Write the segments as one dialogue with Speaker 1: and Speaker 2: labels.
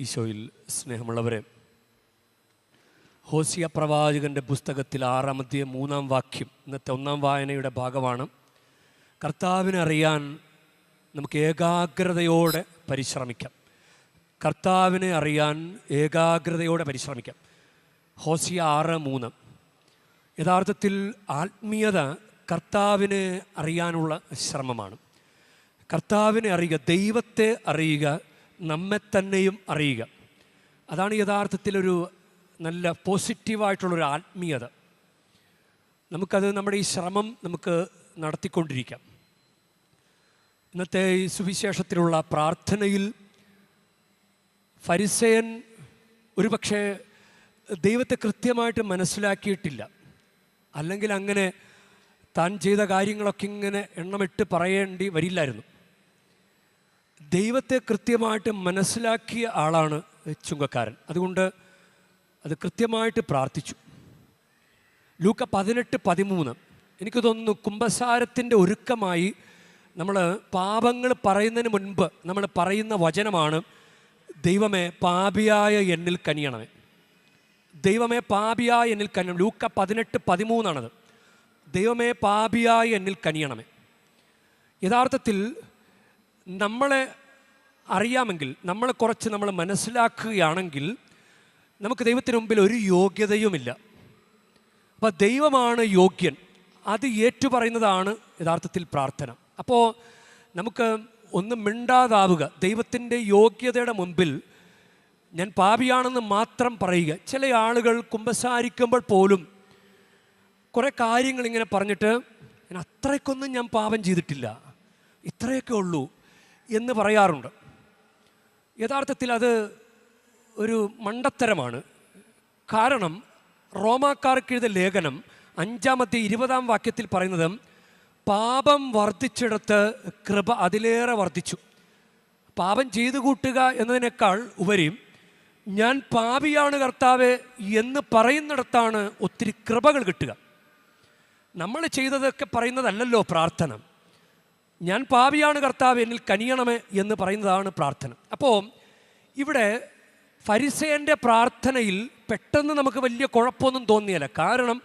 Speaker 1: ഈശോയിൽ സ്നേഹമുള്ളവരെ ഹോസിയ പ്രവാചകന്റെ പുസ്തകത്തിൽ ആറാമത്തെ മൂന്നാം വാക്യം ഇന്നത്തെ ഒന്നാം വായനയുടെ ഭാഗമാണ്. കർത്താവിനെ അറിയാൻ നമുക്ക് ഏകാഗ്രതയോടെ പരിശ്രമിക്കാം. കർത്താവിനെ അറിയാൻ ഏകാഗ്രതയോടെ പരിശ്രമിക്കാം. ഹോസിയ ആറ് മൂന്ന്. യഥാർത്ഥത്തിൽ ആത്മീയത കർത്താവിനെ അറിയാനുള്ള ശ്രമമാണ്. കർത്താവിനെ അറിയുക ദൈവത്തെ അറിയുക നമ്മെ തന്നെയും അറിയുക. അതാണ് യഥാർത്ഥത്തിലൊരു നല്ല പോസിറ്റീവായിട്ടുള്ളൊരു ആത്മീയത. നമുക്കത് നമ്മുടെ ഈ ശ്രമം നമുക്ക് നടത്തിക്കൊണ്ടിരിക്കാം. ഇന്നത്തെ ഈ സുവിശേഷത്തിലുള്ള പ്രാർത്ഥനയിൽ ഫരിസയൻ ഒരുപക്ഷെ ദൈവത്തെ കൃത്യമായിട്ട് മനസ്സിലാക്കിയിട്ടില്ല. അല്ലെങ്കിൽ അങ്ങനെ താൻ ചെയ്ത കാര്യങ്ങളൊക്കെ ഇങ്ങനെ എണ്ണമിട്ട് പറയേണ്ടി വരില്ലായിരുന്നു. ദൈവത്തെ കൃത്യമായിട്ട് മനസ്സിലാക്കിയ ആളാണ് ചുങ്കക്കാരൻ. അതുകൊണ്ട് അത് കൃത്യമായിട്ട് പ്രാർത്ഥിച്ചു. ലൂക്ക പതിനെട്ട് പതിമൂന്ന്. എനിക്ക് തോന്നുന്നു കുംഭസാരത്തിന്റെ ഒരുക്കമായി നമ്മൾ പാപങ്ങൾ പറയുന്നതിന് മുൻപ് നമ്മൾ പറയുന്ന വചനമാണ് ദൈവമേ പാപിയായ എന്നിൽ കനിയണമേ. ദൈവമേ പാപിയായ എന്നിൽ കനിയണം. ലൂക്ക പതിനെട്ട് പതിമൂന്നാണത്. ദൈവമേ പാപിയായ എന്നിൽ കനിയണമേ. യഥാർത്ഥത്തിൽ നമ്മളെ അറിയാമെങ്കിൽ നമ്മളെ കുറച്ച് നമ്മൾ മനസ്സിലാക്കുകയാണെങ്കിൽ നമുക്ക് ദൈവത്തിന് മുമ്പിൽ ഒരു യോഗ്യതയുമില്ല. അപ്പോൾ ദൈവമാണ് യോഗ്യൻ. അത് ഏറ്റുപറയുന്നതാണ് യഥാർത്ഥത്തിൽ പ്രാർത്ഥന. അപ്പോൾ നമുക്ക് ഒന്ന് മിണ്ടാതാവുക. ദൈവത്തിന്റെ യോഗ്യതയുടെ മുമ്പിൽ ഞാൻ പാപിയാണെന്ന് മാത്രം പറയുക. ചില ആളുകൾ കുമ്പസാരിക്കുമ്പോൾ പോലും കുറേ കാര്യങ്ങൾ ഇങ്ങനെ പറഞ്ഞിട്ട് ഞാൻ അത്രയ്ക്കൊന്നും ഞാൻ പാപം ചെയ്തിട്ടില്ല. ഇത്രയൊക്കെ ഉള്ളൂ. എന്ന് പറയാറുണ്ട്. യഥാർത്ഥത്തിൽ അത് ഒരു മണ്ടത്തരമാണ്. കാരണം റോമാക്കാർക്ക് എഴുതിയ ലേഖനം അഞ്ചാമത്തെ ഇരുപതാം വാക്യത്തിൽ പറയുന്നത് പാപം വർദ്ധിച്ചിടത്ത് കൃപ അതിലേറെ വർദ്ധിച്ചു. പാപം ചെയ്തു കൂട്ടുക എന്നതിനേക്കാൾ ഉപരി ഞാൻ പാപിയാണ് കർത്താവ് എന്ന് പറയുന്നിടത്താണ് ഒത്തിരി കൃപകൾ കിട്ടുക. നമ്മൾ ചെയ്തതൊക്കെ പറയുന്നതല്ലല്ലോ പ്രാർത്ഥന. ഞാൻ പാപിയാണ് കർത്താവ് എന്നിൽ കനിയണമേ എന്ന് പറയുന്നതാണ് പ്രാർത്ഥന. അപ്പോൾ ഇവിടെ ഫരിസേന്റെ പ്രാർത്ഥനയിൽ പെട്ടെന്ന് നമുക്ക് വലിയ കുഴപ്പമൊന്നും തോന്നിയല്ല. കാരണം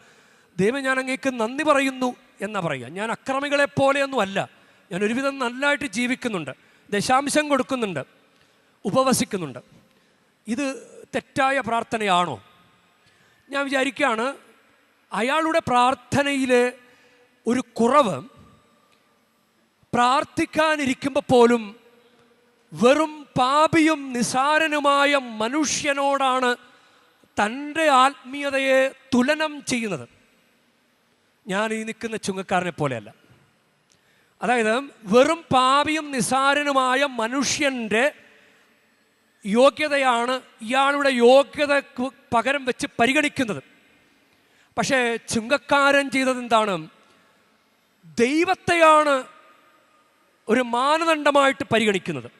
Speaker 1: ദൈവം ഞാൻ അങ്ങേക്ക് നന്ദി പറയുന്നു എന്നാ പറയുക. ഞാൻ അക്രമികളെ പോലെയൊന്നും അല്ല ഞാൻ ഒരുവിധം നല്ലതായിട്ട് ജീവിക്കുന്നുണ്ട്. ദശാംശം കൊടുക്കുന്നുണ്ട്. ഉപവസിക്കുന്നുണ്ട്. ഇത് തെറ്റായ പ്രാർത്ഥനയാണോ? ഞാൻ വിചാരിക്കുകയാണ് അയാളുടെ പ്രാർത്ഥനയിലെ ഒരു കുറവ് പ്രാർത്ഥിക്കാനിരിക്കുമ്പോൾ പോലും വെറും പാപിയും നിസാരനുമായ മനുഷ്യനോടാണ് തന്റെ ആത്മീയതയെ തുലനം ചെയ്യുന്നത്. ഞാൻ ഈ നിൽക്കുന്ന ചുങ്കക്കാരനെ പോലെയല്ല. അതായത് വെറും പാപിയും നിസാരനുമായ മനുഷ്യന്റെ യോഗ്യതയാണ് ഇയാളുടെ യോഗ്യത പകരം വെച്ച് പരിഗണിക്കുന്നത്. പക്ഷേ ചുങ്കക്കാരൻ ചെയ്തത് എന്താണ് ദൈവത്തെയാണ് ഒരു മാനദണ്ഡമായിട്ട് പരിഗണിക്കുന്നത്.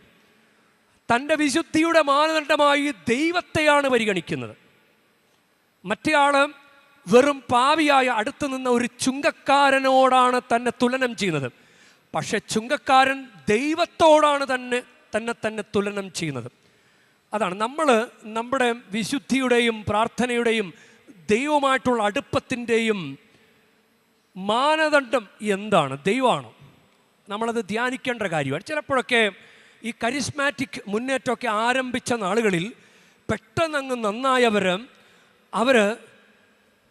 Speaker 1: തന്റെ വിശുദ്ധിയുടെ മാനദണ്ഡമായി ദൈവത്തെയാണ് പരിഗണിക്കുന്നത്. മറ്റേയാൾ വെറും പാവിയായ അടുത്ത് നിന്ന ഒരു ചുങ്കക്കാരനോടാണ് തന്നെ തുലനം ചെയ്യുന്നത്. പക്ഷെ ചുങ്കക്കാരൻ ദൈവത്തോടാണ് തന്നെ തന്നെ തന്നെ തുലനം ചെയ്യുന്നത്. അതാണ് നമ്മൾ നമ്മുടെ വിശുദ്ധിയുടെയും പ്രാർത്ഥനയുടെയും ദൈവമായിട്ടുള്ള അടുപ്പത്തിന്റെയും മാനദണ്ഡം എന്താണ്? ദൈവമാണോ? നമ്മളത് ധ്യാനിക്കേണ്ട കാര്യമാണ്. ചിലപ്പോഴൊക്കെ ഈ കരിസ്മാറ്റിക് മുന്നേറ്റമൊക്കെ ആരംഭിച്ച നാളുകളിൽ പെട്ടെന്ന് അങ്ങ് നന്നായവർ അവർ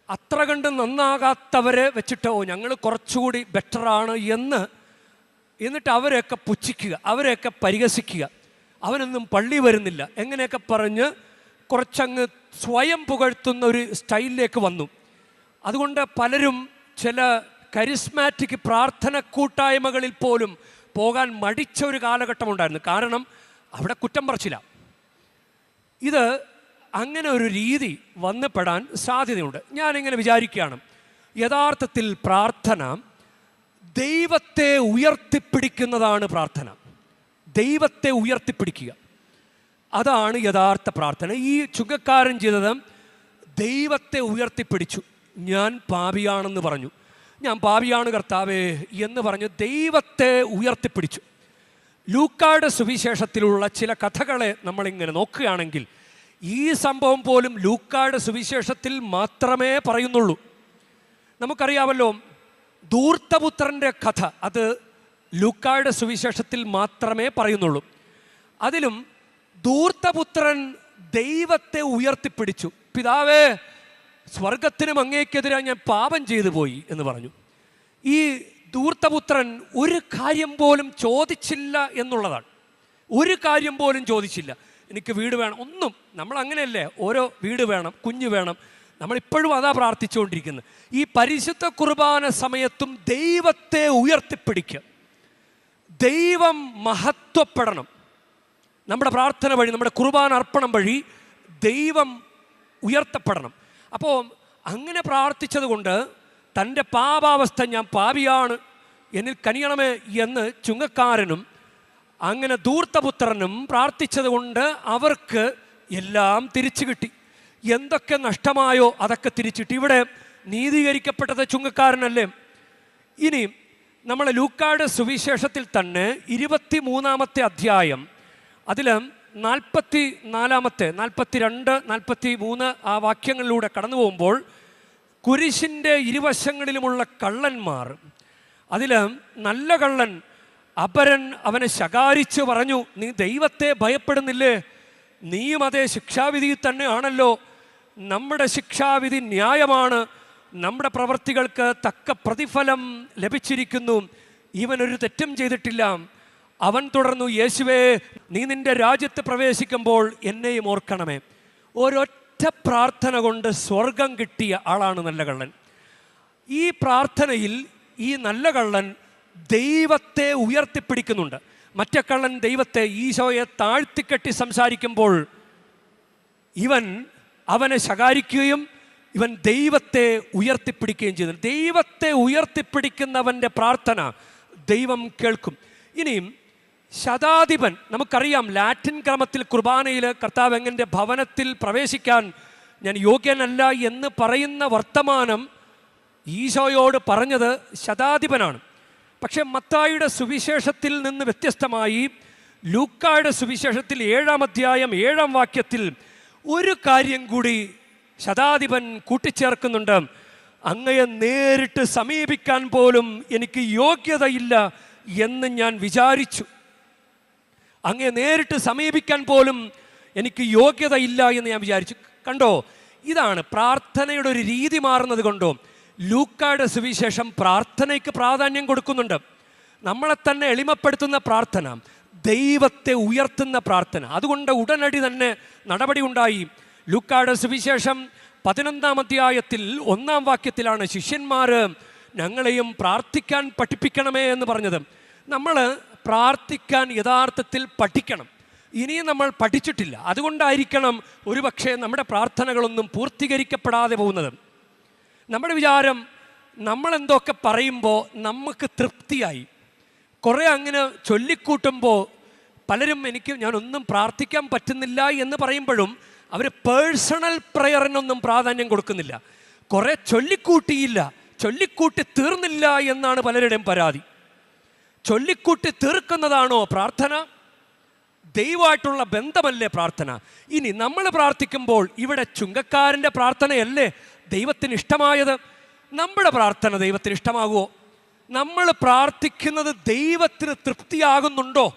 Speaker 1: അത്ര കണ്ട് നന്നാകാത്തവരെ വെച്ചിട്ടോ ഞങ്ങൾ കുറച്ചുകൂടി ബെറ്ററാണ് എന്ന് എന്നിട്ട് അവരെയൊക്കെ പുച്ഛിക്കുക അവരെയൊക്കെ പരിഹസിക്കുക. അവനൊന്നും പള്ളി വരുന്നില്ല. എങ്ങനെയൊക്കെ പറഞ്ഞ് കുറച്ചങ്ങ് സ്വയം പുകഴ്ത്തുന്ന ഒരു സ്റ്റൈലിലേക്ക് വന്നു. അതുകൊണ്ട് പലരും ചില കരിസ്മാറ്റിക് പ്രാർത്ഥന കൂട്ടായ്മകളിൽ പോലും പോകാൻ മടിച്ച ഒരു കാലഘട്ടമുണ്ടായിരുന്നു. കാരണം അവിടെ കുറ്റം പറച്ചില്ല ഇത് അങ്ങനെ ഒരു രീതി വന്നപ്പെടാൻ സാധ്യതയുണ്ട്. ഞാനിങ്ങനെ വിചാരിക്കുകയാണ്. യഥാർത്ഥത്തിൽ പ്രാർത്ഥന ദൈവത്തെ ഉയർത്തിപ്പിടിക്കുന്നതാണ് പ്രാർത്ഥന. ദൈവത്തെ ഉയർത്തിപ്പിടിക്കുക. അതാണ് യഥാർത്ഥ പ്രാർത്ഥന. ഈ ചുങ്കക്കാരൻ ചെയ്തത് ദൈവത്തെ ഉയർത്തിപ്പിടിച്ചു. ഞാൻ പാപിയാണെന്ന് പറഞ്ഞു. ഞാൻ പാപിയാണ് കർത്താവേ എന്ന് പറഞ്ഞ് ദൈവത്തെ ഉയർത്തിപ്പിടിച്ചു. ലൂക്കായുടെ സുവിശേഷത്തിലുള്ള ചില കഥകളെ നമ്മളിങ്ങനെ നോക്കുകയാണെങ്കിൽ ഈ സംഭവം പോലും ലൂക്കായുടെ സുവിശേഷത്തിൽ മാത്രമേ പറയുന്നുള്ളൂ. നമുക്കറിയാമല്ലോ ദൂർത്തപുത്രന്റെ കഥ അത് ലൂക്കായുടെ സുവിശേഷത്തിൽ മാത്രമേ പറയുന്നുള്ളൂ. അതിലും ദൂർത്തപുത്രൻ ദൈവത്തെ ഉയർത്തിപ്പിടിച്ചു. പിതാവേ സ്വർഗത്തിനും അങ്ങേക്കെതിരെ ഞാൻ പാപം ചെയ്തു പോയി എന്ന് പറഞ്ഞു. ഈ ദൂർത്തപുത്രൻ ഒരു കാര്യം പോലും ചോദിച്ചില്ല എന്നുള്ളതാണ്. ഒരു കാര്യം പോലും ചോദിച്ചില്ല. എനിക്ക് വീട് വേണം. ഒന്നും നമ്മൾ അങ്ങനെയല്ലേ? ഓരോ വീട് വേണം കുഞ്ഞു വേണം. നമ്മളിപ്പോഴും അതാ പ്രാർത്ഥിച്ചുകൊണ്ടിരിക്കുന്നത്. ഈ പരിശുദ്ധ കുർബാന സമയത്തും ദൈവത്തെ ഉയർത്തിപ്പിടിക്കുക. ദൈവം മഹത്വപ്പെടണം. നമ്മുടെ പ്രാർത്ഥന വഴി നമ്മുടെ കുർബാന അർപ്പണം വഴി ദൈവം ഉയർത്തപ്പെടണം. അപ്പോൾ അങ്ങനെ പ്രാർത്ഥിച്ചതുകൊണ്ട് തന്റെ പാപാവസ്ഥ ഞാൻ പാപിയാണ് എന്നിൽ കനിയണമേ എന്ന് ചുങ്കക്കാരനും അങ്ങനെ ധൂർത്തപുത്രനും പ്രാർത്ഥിച്ചതുകൊണ്ട് അവർക്ക് എല്ലാം തിരിച്ചു കിട്ടി. എന്തൊക്കെ നഷ്ടമായോ അതൊക്കെ തിരിച്ചു കിട്ടി. ഇവിടെ നീതീകരിക്കപ്പെട്ടത് ചുങ്കക്കാരനല്ലേ? ഇനി നമ്മൾ ലൂക്കാട് സുവിശേഷത്തിൽ തന്നെ ഇരുപത്തി മൂന്നാമത്തെ അധ്യായം അതിൽ നാൽപ്പത്തി നാലാമത്തെ നാൽപ്പത്തി രണ്ട് നാൽപ്പത്തി മൂന്ന് ആ വാക്യങ്ങളിലൂടെ കടന്നു പോകുമ്പോൾ കുരിശിന്റെ ഇരുവശങ്ങളിലുമുള്ള കള്ളന്മാർ അതിൽ നല്ല കള്ളൻ അപരൻ അവനെ ശകാരിച്ച് പറഞ്ഞു നീ ദൈവത്തെ ഭയപ്പെടുന്നില്ലേ? നീയും അതേ ശിക്ഷാവിധി തന്നെയാണല്ലോ. നമ്മുടെ ശിക്ഷാവിധി ന്യായമാണ്. നമ്മുടെ പ്രവർത്തികൾക്ക് തക്ക പ്രതിഫലം ലഭിച്ചിരിക്കുന്നു. ഇവനൊരു തെറ്റും ചെയ്തിട്ടില്ല. അവൻ തുടർന്നു യേശുവേ നീ നിന്റെ രാജ്യത്ത് പ്രവേശിക്കുമ്പോൾ എന്നെയും ഓർക്കണമേ. ഒരൊറ്റ പ്രാർത്ഥന കൊണ്ട് സ്വർഗം കിട്ടിയ ആളാണ് നല്ല കള്ളൻ. ഈ പ്രാർത്ഥനയിൽ ഈ നല്ല കള്ളൻ ദൈവത്തെ ഉയർത്തിപ്പിടിക്കുന്നുണ്ട്. മറ്റേ കള്ളൻ ദൈവത്തെ ഈശോയെ താഴ്ത്തിക്കെട്ടി സംസാരിക്കുമ്പോൾ ഇവൻ അവനെ ശകാരിക്കുകയും ഇവൻ ദൈവത്തെ ഉയർത്തിപ്പിടിക്കുകയും ചെയ്തു ദൈവത്തെ ഉയർത്തിപ്പിടിക്കുന്നവന്റെ പ്രാർത്ഥന ദൈവം കേൾക്കും. ഇനിയും ശതാധിപൻ. നമുക്കറിയാം ലാറ്റിൻ ക്രമത്തിൽ കുർബാനയിൽ കർത്താവ് എങ്ങന്റെ ഭവനത്തിൽ പ്രവേശിക്കാൻ ഞാൻ യോഗ്യനല്ല എന്ന് പറയുന്ന വർത്തമാനം ഈശോയോട് പറഞ്ഞത് ശതാധിപനാണ്. പക്ഷേ മത്തായിയുടെ സുവിശേഷത്തിൽ നിന്ന് വ്യത്യസ്തമായി ലൂക്കായുടെ സുവിശേഷത്തിൽ ഏഴാം അധ്യായം ഏഴാം വാക്യത്തിൽ ഒരു കാര്യം കൂടി ശതാധിപൻ കൂട്ടിച്ചേർക്കുന്നുണ്ട്. അങ്ങയെ നേരിട്ട് സമീപിക്കാൻ പോലും എനിക്ക് യോഗ്യതയില്ല എന്ന് ഞാൻ വിചാരിച്ചു. അങ്ങയെ നേരിട്ട് സമീപിക്കാൻ പോലും എനിക്ക് യോഗ്യത ഇല്ല എന്ന് ഞാൻ വിചാരിച്ചു. കണ്ടോ? ഇതാണ് പ്രാർത്ഥനയുടെ ഒരു രീതി മാറുന്നത് കൊണ്ടോ ലൂക്കായുടെ സുവിശേഷം പ്രാർത്ഥനയ്ക്ക് പ്രാധാന്യം കൊടുക്കുന്നുണ്ട്. നമ്മളെ തന്നെ എളിമപ്പെടുത്തുന്ന പ്രാർത്ഥന ദൈവത്തെ ഉയർത്തുന്ന പ്രാർത്ഥന. അതുകൊണ്ട് ഉടനടി തന്നെ നടപടി ഉണ്ടായി. ലൂക്കായുടെ സുവിശേഷം പതിനൊന്നാം അധ്യായത്തിൽ ഒന്നാം വാക്യത്തിലാണ് ശിഷ്യന്മാർ ഞങ്ങളെയും പ്രാർത്ഥിക്കാൻ പഠിപ്പിക്കണമേ എന്ന് പറഞ്ഞത്. നമ്മൾ പ്രാർത്ഥിക്കാൻ യഥാർത്ഥത്തിൽ പഠിക്കണം. ഇനിയും നമ്മൾ പഠിച്ചിട്ടില്ല. അതുകൊണ്ടായിരിക്കണം ഒരുപക്ഷെ നമ്മുടെ പ്രാർത്ഥനകളൊന്നും പൂർത്തീകരിക്കപ്പെടാതെ പോകുന്നത്. നമ്മുടെ വിചാരം നമ്മളെന്തൊക്കെ പറയുമ്പോൾ നമുക്ക് തൃപ്തിയായി. കുറേ അങ്ങനെ ചൊല്ലിക്കൂട്ടുമ്പോൾ പലരും എനിക്ക് ഞാനൊന്നും പ്രാർത്ഥിക്കാൻ പറ്റുന്നില്ല എന്ന് പറയുമ്പോഴും അവർ പേഴ്സണൽ പ്രയറിനൊന്നും പ്രാധാന്യം കൊടുക്കുന്നില്ല. കുറേ ചൊല്ലിക്കൂട്ടിയില്ല. ചൊല്ലിക്കൂട്ടി തീർന്നില്ല എന്നാണ് പലരുടെയും പരാതി. ചൊല്ലിക്കൂട്ടി തീർക്കുന്നതാണോ പ്രാർത്ഥന? ദൈവമായിട്ടുള്ള ബന്ധമല്ലേ പ്രാർത്ഥന? ഇനി നമ്മൾ പ്രാർത്ഥിക്കുമ്പോൾ ഇവിടെ ചുങ്കക്കാരന്റെ പ്രാർത്ഥനയല്ലേ ദൈവത്തിന് ഇഷ്ടമായത്? നമ്മുടെ പ്രാർത്ഥന ദൈവത്തിന് ഇഷ്ടമാകുമോ? നമ്മൾ പ്രാർത്ഥിക്കുന്നത് ദൈവത്തിന് തൃപ്തിയാകുന്നുണ്ടോ?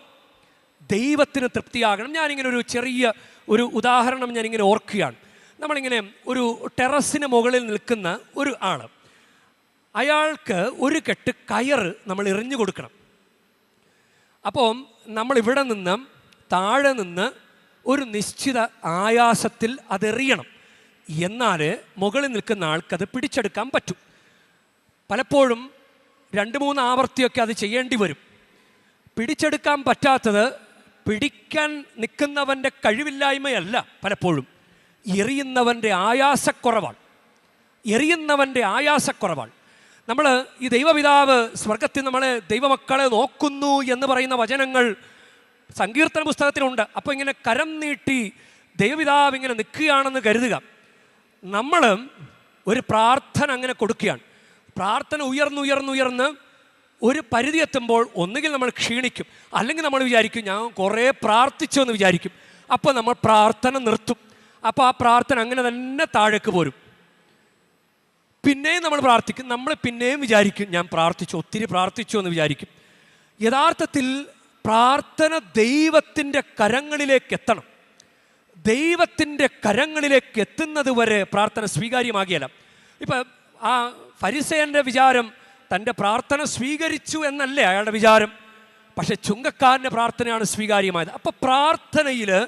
Speaker 1: ദൈവത്തിന് തൃപ്തിയാകണം. ഞാനിങ്ങനെ ഒരു ചെറിയ ഒരു ഉദാഹരണം ഞാനിങ്ങനെ ഓർക്കുകയാണ്. നമ്മളിങ്ങനെ ഒരു ടെറസിന് മുകളിൽ നിൽക്കുന്ന ഒരു ആൾ അയാൾക്ക് ഒരു കെട്ട് കയറ് നമ്മൾ എറിഞ്ഞു കൊടുക്കണം. അപ്പോൾ നമ്മൾ ഇവിടെ നിന്ന് താഴെ നിന്ന് ഒരു നിശ്ചിത ആയാസത്തിൽ അതെറിയണം. എന്നാൽ മുകളിൽ നിൽക്കുന്ന ആൾക്കത് പിടിച്ചെടുക്കാൻ പറ്റും. പലപ്പോഴും രണ്ട് മൂന്ന് ആവർത്തിയൊക്കെ അത് ചെയ്യേണ്ടി വരും. പിടിച്ചെടുക്കാൻ പറ്റാത്തത് പിടിക്കാൻ നിൽക്കുന്നവന്റെ കഴിവില്ലായ്മയല്ല പലപ്പോഴും. എറിയുന്നവന്റെ ആയാസക്കുറവാണ്. എറിയുന്നവന്റെ ആയാസക്കുറവാണ്. നമ്മൾ ഈ ദൈവപിതാവ് സ്വർഗത്തിൽ നമ്മളെ ദൈവമക്കളെ നോക്കുന്നു എന്ന് പറയുന്ന വചനങ്ങൾ സങ്കീർത്തന പുസ്തകത്തിലുണ്ട്. അപ്പോൾ ഇങ്ങനെ കരം നീട്ടി ദൈവപിതാവ് ഇങ്ങനെ നിൽക്കുകയാണെന്ന് കരുതുക. നമ്മൾ ഒരു പ്രാർത്ഥന അങ്ങനെ കൊടുക്കുകയാണ്. പ്രാർത്ഥന ഉയർന്നുയർന്നുയർന്ന് ഒരു പരിധി എത്തുമ്പോൾ ഒന്നുകിൽ നമ്മൾ ക്ഷീണിക്കും അല്ലെങ്കിൽ നമ്മൾ വിചാരിക്കും ഞാൻ കുറേ പ്രാർത്ഥിച്ചു എന്ന് വിചാരിക്കും. അപ്പോൾ നമ്മൾ പ്രാർത്ഥന നിർത്തും. അപ്പോൾ ആ പ്രാർത്ഥന അങ്ങനെ തന്നെ താഴേക്ക് പോരും. പിന്നെയും നമ്മൾ പ്രാർത്ഥിക്കും. നമ്മൾ പിന്നെയും വിചാരിക്കും ഞാൻ പ്രാർത്ഥിച്ചു ഒത്തിരി പ്രാർത്ഥിച്ചു എന്ന് വിചാരിക്കും. യഥാർത്ഥത്തിൽ പ്രാർത്ഥന ദൈവത്തിന്റെ കരങ്ങളിലേക്ക് എത്തണം. ദൈവത്തിന്റെ കരങ്ങളിലേക്ക് എത്തുന്നത് വരെ പ്രാർത്ഥന സ്വീകാര്യമാകിയല്ല ഇപ്പം ആ ഫരിസേന്റെ വിചാരം തന്റെ പ്രാർത്ഥന സ്വീകരിച്ചു എന്നല്ലേ അയാളുടെ വിചാരം. പക്ഷെ ചുങ്കക്കാരന്റെ പ്രാർത്ഥനയാണ് സ്വീകാര്യമായത്. അപ്പോൾ പ്രാർത്ഥനയിൽ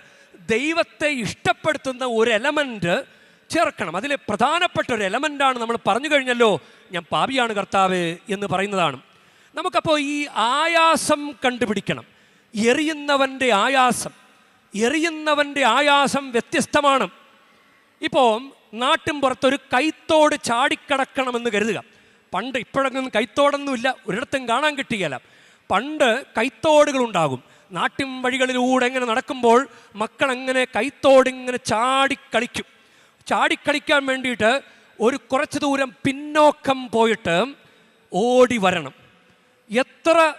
Speaker 1: ദൈവത്തെ ഇഷ്ടപ്പെടുത്തുന്ന ഒരു എലമെന്റ് ചേർക്കണം. അതിലെ പ്രധാനപ്പെട്ട ഒരു എലമെന്റാണ് നമ്മൾ പറഞ്ഞു കഴിഞ്ഞല്ലോ. ഞാൻ പാപിയാണ് കർത്താവ് എന്ന് പറയുന്നതാണ്. നമുക്കപ്പോൾ ഈ ആയാസം കണ്ടുപിടിക്കണം. എറിയുന്നവന്റെ ആയാസം. എറിയുന്നവന്റെ ആയാസം വ്യത്യസ്തമാണ്. ഇപ്പോൾ നാട്ടിൻ പുറത്തൊരു കൈത്തോട് ചാടിക്കടക്കണമെന്ന് കരുതുക. പണ്ട് ഇപ്പോഴൊന്നും കൈത്തോടൊന്നുമില്ല ഒരിടത്തും കാണാൻ കിട്ടുകയില്ല പണ്ട് കൈത്തോടുകളുണ്ടാകും നാട്ടിൻ വഴികളിലൂടെ ഇങ്ങനെ നടക്കുമ്പോൾ മക്കൾ അങ്ങനെ കൈത്തോടിങ്ങനെ ചാടിക്കളിക്കും ചാടിക്കളിക്കാൻ വേണ്ടിയിട്ട് ഒരു കുറച്ച് ദൂരം പിന്നോക്കം പോയിട്ട് ഓടി വരണം. എത്ര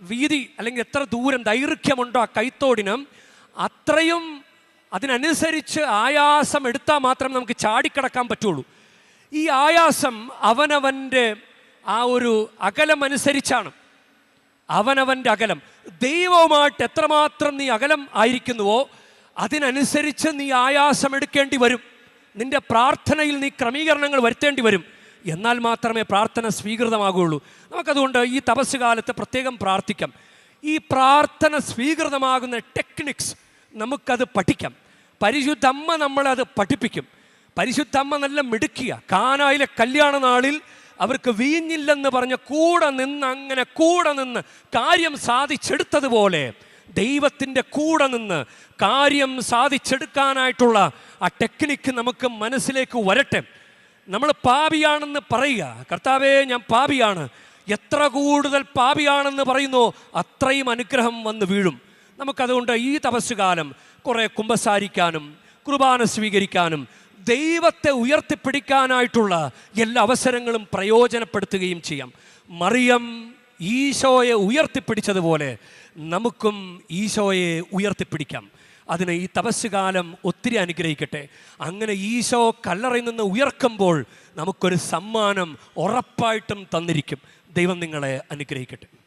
Speaker 1: വീതി അല്ലെങ്കിൽ എത്ര ദൂരം ദൈർഘ്യമുണ്ടോ ആ കൈത്തോടിനും അത്രയും അതിനനുസരിച്ച് ആയാസം എടുത്താൽ മാത്രം നമുക്ക് ചാടിക്കടക്കാൻ പറ്റുള്ളൂ. ഈ ആയാസം അവനവന്റെ ആ ഒരു അകലമനുസരിച്ചാണ് അവനവന്റെ അകലം. ദൈവവുമായിട്ട് എത്രമാത്രം നീ അകലം ആയിരിക്കുന്നുവോ അതിനനുസരിച്ച് നീ ആയാസം എടുക്കേണ്ടി വരും. നിന്റെ പ്രാർത്ഥനയിൽ നീ ക്രമീകരണങ്ങൾ വരുത്തേണ്ടി വരും. എന്നാൽ മാത്രമേ പ്രാർത്ഥന സ്വീകൃതമാകുള്ളൂ നമുക്കതുകൊണ്ട് ഈ തപസ് കാലത്ത് പ്രത്യേകം പ്രാർത്ഥിക്കാം. ഈ പ്രാർത്ഥന സ്വീകൃതമാകുന്ന ടെക്നിക്സ് നമുക്കത് പഠിക്കാം. പരിശുദ്ധമ്മ നമ്മളത് പഠിപ്പിക്കും. പരിശുദ്ധമ്മ നല്ല മിടുക്കിയ. കാനായിലെ കല്യാണ നാളിൽ അവർക്ക് വീഞ്ഞില്ലെന്ന് പറഞ്ഞ് കൂടെ നിന്ന് അങ്ങനെ കൂടെ നിന്ന് കാര്യം സാധിച്ചെടുത്തതുപോലെ ദൈവത്തിന്റെ കൂടെ നിന്ന് കാര്യം സാധിച്ചെടുക്കാനായിട്ടുള്ള ആ ടെക്നിക്ക് നമുക്ക് മനസ്സിലേക്ക് വരട്ടെ. നമ്മൾ പാപിയാണെന്ന് പറയുക. കർത്താവേ ഞാൻ പാപിയാണ്. എത്ര കൂടുതൽ പാപിയാണെന്ന് പറയുന്നു അത്രയും അനുഗ്രഹം വന്ന് വീഴും. നമുക്കതുകൊണ്ട് ഈ തപസ്സുകാലം കുറേ കുമ്പസാരിക്കാനും കുർബാന സ്വീകരിക്കാനും ദൈവത്തെ ഉയർത്തിപ്പിടിക്കാനായിട്ടുള്ള എല്ലാ അവസരങ്ങളും പ്രയോജനപ്പെടുത്തുകയും ചെയ്യാം. മറിയം ഈശോയെ ഉയർത്തിപ്പിടിച്ചതുപോലെ നമുക്കും ഈശോയെ ഉയർത്തിപ്പിടിക്കാം. അതിന് ഈ തപസ്സുകാലം ഒത്തിരി അനുഗ്രഹിക്കട്ടെ. അങ്ങനെ ഈശോ കല്ലറയിൽ നിന്ന് ഉയർക്കുമ്പോൾ നമുക്കൊരു സമ്മാനം ഉറപ്പായിട്ടും തന്നിരിക്കും. ദൈവം നിങ്ങളെ അനുഗ്രഹിക്കട്ടെ.